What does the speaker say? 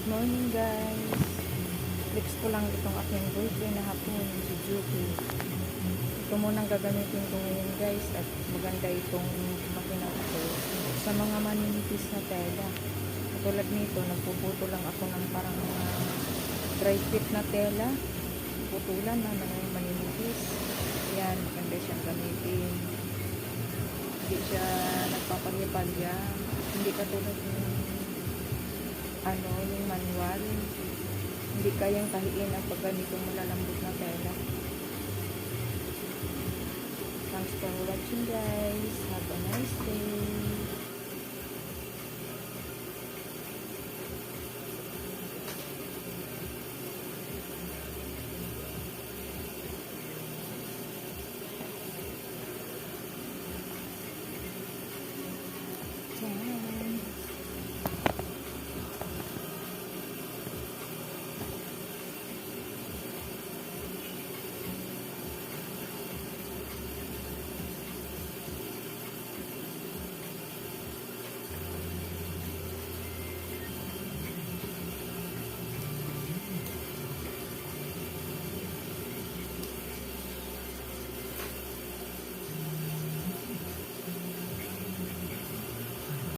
Good morning guys. Flex ko lang itong aking boyfriend na hapon, si Juki. Ito munang gagamitin ko ngayon guys at maganda itong makina ko sa mga maninipis na tela. Katulad nito, nagpuputo lang ako ng parang mga dry fit na tela. Putulan na ng maninipis. Yan, maganda siyang gamitin. Hindi siya nagpapalya-palya. Hindi katulad yung ano, yung manual. Hindi kayang kahiin ang pag ganitong malalambot na tela. Thanks for watching guys. Have a nice day.